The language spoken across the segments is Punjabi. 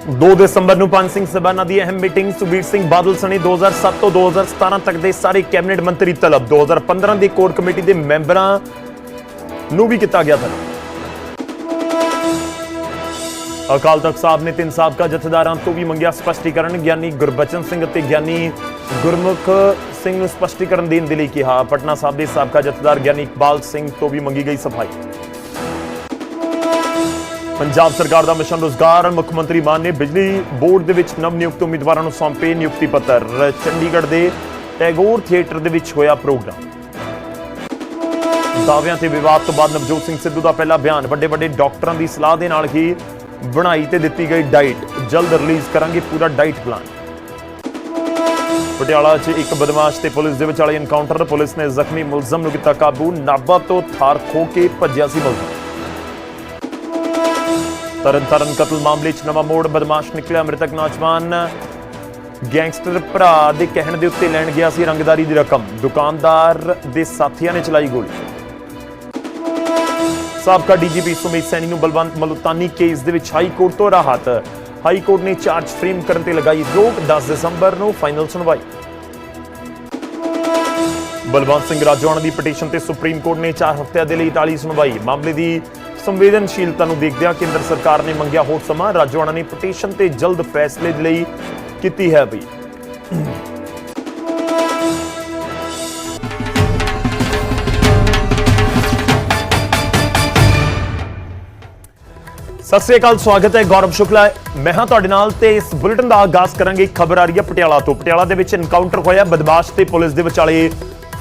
2 ਦਸੰਬਰ ਨੂੰ ਪੰਜ ਸਿੰਘ ਸਭਾਨਾ ਦੀ ਅਹਿਮ ਮੀਟਿੰਗ ਸੁਖਬੀਰ ਸਿੰਘ ਬਾਦਲ ਸਣੇ 2007 ਤੋਂ 2017 ਤੱਕ ਦੇ ਸਾਰੇ ਕੈਬਨਿਟ ਮੰਤਰੀ ਤਲਬ। 2015 ਦੀ ਕੋਰ ਕਮੇਟੀ ਦੇ ਮੈਂਬਰਾਂ ਨੂੰ ਵੀ ਕੀਤਾ ਗਿਆ ਤਲਬ ਅਕਾਲ ਤਖਤ ਸਾਹਿਬ ਨੇ ਤਿੰਨ ਸਾਬਕਾ ਜਥੇਦਾਰਾਂ ਤੋਂ ਵੀ ਮੰਗਿਆ ਸਪਸ਼ਟੀਕਰਨ, ਗਿਆਨੀ ਗੁਰਬਚਨ ਸਿੰਘ ਅਤੇ ਗਿਆਨੀ ਗੁਰਮੁਖ ਸਿੰਘ ਨੂੰ ਸਪਸ਼ਟੀਕਰਨ ਦੇਣ ਦੇ ਲਈ ਕਿਹਾ। ਪਟਨਾ ਸਾਹਿਬ ਦੇ ਸਾਬਕਾ ਜਥੇਦਾਰ ਗਿਆਨੀ ਇਕਬਾਲ ਸਿੰਘ ਤੋਂ ਵੀ ਮੰਗੀ ਗਈ ਸਫ਼ਾਈ। ਪੰਜਾਬ ਸਰਕਾਰ ਦਾ ਮਿਸ਼ਨ ਰੋਜ਼ਗਾਰ, ਮੁੱਖ ਮੰਤਰੀ ਮਾਨ ਨੇ ਬਿਜਲੀ ਬੋਰਡ ਦੇ ਵਿੱਚ ਨਵ ਨਿਯੁਕਤ ਉਮੀਦਵਾਰਾਂ ਨੂੰ ਸੌਂਪੇ ਨਿਯੁਕਤੀ ਪੱਤਰ। ਚੰਡੀਗੜ੍ਹ ਦੇ ਟੈਗੋਰ ਥੀਏਟਰ ਦੇ ਵਿੱਚ ਹੋਇਆ ਪ੍ਰੋਗਰਾਮ। ਦਾਅਵਿਆਂ ਤੇ ਵਿਵਾਦ ਤੋਂ ਬਾਅਦ ਨਵਜੋਤ ਸਿੰਘ ਸਿੱਧੂ ਦਾ ਪਹਿਲਾ ਬਿਆਨ। ਵੱਡੇ ਵੱਡੇ ਡਾਕਟਰਾਂ ਦੀ ਸਲਾਹ ਦੇ ਨਾਲ ਹੀ ਬਣਾਈ ਤੇ ਦਿੱਤੀ ਗਈ ਡਾਈਟ ਜਲਦ ਰਿਲੀਜ਼ ਕਰਾਂਗੇ ਪੂਰਾ ਡਾਈਟ ਪਲਾਨ। ਪਟਿਆਲਾ 'ਚ ਇੱਕ ਬਦਮਾਸ਼ ਤੇ ਪੁਲਿਸ ਦੇ ਵਿਚਾਲੇ ਐਨਕਾਊਂਟਰ ਪੁਲਿਸ ਨੇ ਜ਼ਖਮੀ ਮੁਲਜ਼ਮ ਨੂੰ ਕੀਤਾ ਕਾਬੂ। ਨਾਭਾ ਤੋਂ ਥਾਰ ਖੋ ਕੇ ਭੱਜਿਆ ਸੀ ਮੁਲਜ਼ਮ। ਤਰਨ ਤਾਰਨ ਕਤਲ ਮਾਮਲੇ 'ਚ ਨਵਾਂ ਮੋੜ, ਬਦਮਾਸ਼ ਨਿਕਲਿਆ, ਮ੍ਰਿਤਕ ਨੌਜਵਾਨ ਗੈਂਗਸਟਰ ਭਰਾ ਦੇ ਕਹਿਣ ਦੇ ਉੱਤੇ ਲੈਣ ਗਿਆ ਸੀ ਰੰਗਦਾਰੀ ਦੀ ਰਕਮ। ਦੁਕਾਨਦਾਰ ਦੇ ਸਾਥੀਆਂ ਨੇ ਚਲਾਈ ਗੋਲੀ। ਸਾਬਕਾ ਡੀਜੀਪੀ ਸੁਮੇਧ ਸੈਣੀ ਨੂੰ ਬਲਵੰਤ ਮਲੂਤਾਨੀ ਕੇਸ ਦੇ ਵਿੱਚ ਹਾਈ ਕੋਰਟ ਤੋਂ ਰਾਹਤ। ਹਾਈ ਕੋਰਟ ਨੇ ਚਾਰਜ ਫਰੇਮ ਕਰਨ ਤੇ ਲਗਾਈ ਰੋਕ 10 ਦਸੰਬਰ ਨੂੰ ਫਾਈਨਲ ਸੁਣਵਾਈ। ਬਲਵੰਤ ਸਿੰਘ ਰਾਜੋਆਣਾ ਦੀ ਪਟੀਸ਼ਨ ਤੇ ਸੁਪਰੀਮ ਕੋਰਟ ਨੇ 4 ਹਫ਼ਤਿਆਂ ਦੇ ਲਈ ਟਾਲੀ ਸੁਣਵਾਈ। ਮਾਮਲੇ ਦੀ ਸੰਵੇਦਨਸ਼ੀਲਤਾ ਨੂੰ ਦੇਖਦਿਆਂ ਕੇਂਦਰ ਸਰਕਾਰ ਨੇ ਮੰਗਿਆ ਹੋਰ ਸਮਾਂ। ਰਾਜੋਆਣਾ ਨੇ ਪਟੀਸ਼ਨ ਤੇ ਜਲਦ ਫੈਸਲੇ ਲਈ ਕੀਤੀ ਹੈ ਵੀ ਸਤਿ ਸ੍ਰੀ ਅਕਾਲ, ਸਵਾਗਤ ਹੈ ਗੌਰਵ ਸ਼ੁਕਲਾ। ਮੈਂ ਹਾਂ ਤੁਹਾਡੇ ਨਾਲ ਤੇ ਇਸ ਬੁਲੇਟਿਨ ਦਾ ਆਗਾਜ਼ ਕਰਾਂਗੇ। ਇੱਕ ਖਬਰ ਆ ਰਹੀ ਹੈ ਪਟਿਆਲਾ ਤੋਂ। ਪਟਿਆਲਾ ਦੇ ਵਿੱਚ ਐਨਕਾਊਂਟਰ ਹੋਇਆ। ਬਦਮਾਸ਼ ਤੇ ਪੁਲਿਸ ਦੇ ਵਿਚਾਲੇ